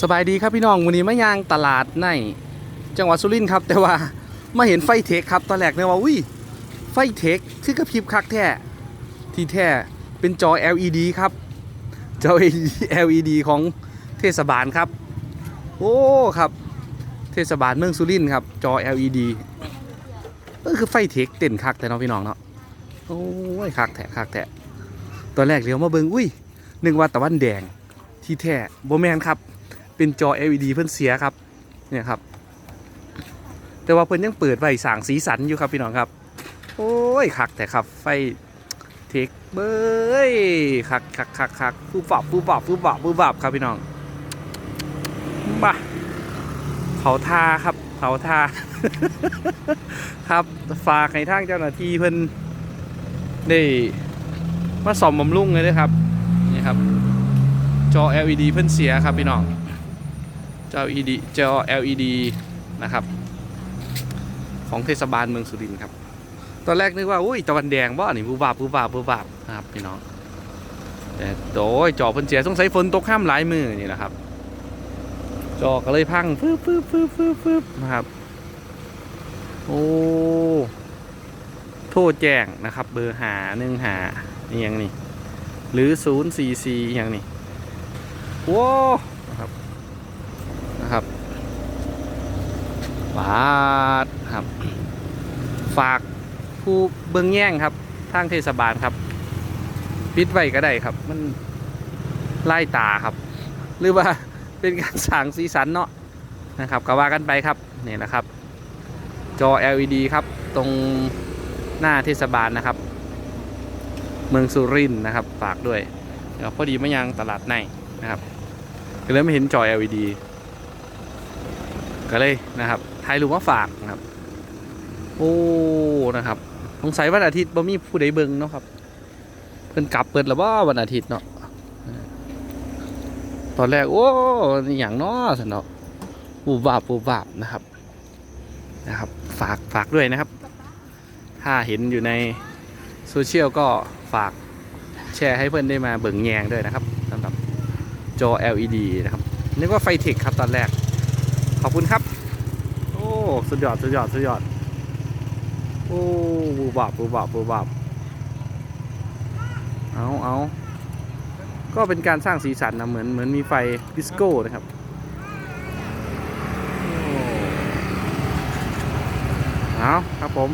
สบายดีครับพี่น้องวันนี้มายางตลาดในจังหวัดสุรินทร์ครับ แต่ว่ามาเห็นไฟเทคครับตอนแรกเนี่ยว่าอุ้ยไฟเทคคือกระพริบคักแท้ที่แท้เป็นจอ LED ครับจอ LED ของเทศบาลครับ โอ้ครับ เทศบาลเมืองสุรินทร์ครับจอ LED ก็คือไฟเทคเต้นคักแต่น้องพี่น้องเนาะโอ้ยคักแท้คักแท้ตอนแรกเลี้ยวมาเบิงอุ้ยนึกว่าตะวันแดงที่แท้โบแมนครับ เป็นจอ LED เพิ่อนเสียครับเนี่ยครับ แต่ว่าเพิ่อนยังเปิดไว้สางสีสันอยู่ครับพี่น้องครับ โอ้ยคักแต่ครับไฟเทคเบยคักคักคักคักฟูบับฟูบับฟูบับฟูบับครับพี่น้องมาเผาทาครับเผาทาครับฝากให้ทางเจ้าหน้าที่เพิ่นได้มาซ่อมบำรุงเลยนะครับนี่ครับ จอ LED เพิ่นเสียครับพี่น้อง จอ LED จอ LED นะครับ ของเทศบาลเมืองสุรินทร์ครับ ตอนแรกนึกว่าอุ้ยตะวันแดงบ่นี่บูบาบบูบาบบูบาบนะครับพี่น้องแต่โดยจอเพิ่นเสียสงสัยฝนตกข้ามหลายมือนี่แหละครับ จอก็เลยพังฟึบฟึบฟึบฟึบฟึบนะครับ โอ้โทษแจ้งนะครับ เบอร์หาหนึ่งหานี่ยังนี่หรือศูนย์สี่สี่อย่างนี่โว้นะครับนะครับ บาทครับ ฝากผู้เบิ้งแย่งครับ ทางเทศบาลครับ ปิดไว้ก็ได้ครับ มันไล่ตาครับ หรือว่าเป็นการสร้างสีสันเนาะนะครับก็ว่ากันไปครับนี่นะครับ จอ LED ครับ ตรงหน้าเทศบาลนะครับ เมืองสุรินทร์นะครับ ฝากด้วยเดี๋ยวพอดีมายังตลาดในนะครับก็เลยไม่เห็นจอ LED ก็เลยนะครับถ่ายรูปมาฝากนะครับ โอ้นะครับสงสัยวันอาทิตย์บ่มีผู้ใดเบิ่งเนาะครับ เพิ่นกลับเปิดแล้วบ่วันอาทิตย์เนาะตอนแรกโอ้อย่างนาะสนเนาะปูบาบปูบาบนะครับนะครับ ฝากฝากด้วยนะครับ ถ้าเห็นอยู่ในโซเชียลก็ฝากแชร์ให้เพื่อนได้มาเบิ่งแยงด้วยนะครับสำหรับจอ LED นะครับนึกว่าไฟเทคครับตอนแรก ขอบคุณครับ โอ้สุดยอดสุดยอดสุดยอด โอ้บูบับบูบับบูบับเอาเอาก็เป็นการสร้างสีสันนะเหมือนเหมือนมีไฟดิสโก้นะครับเอาครับผม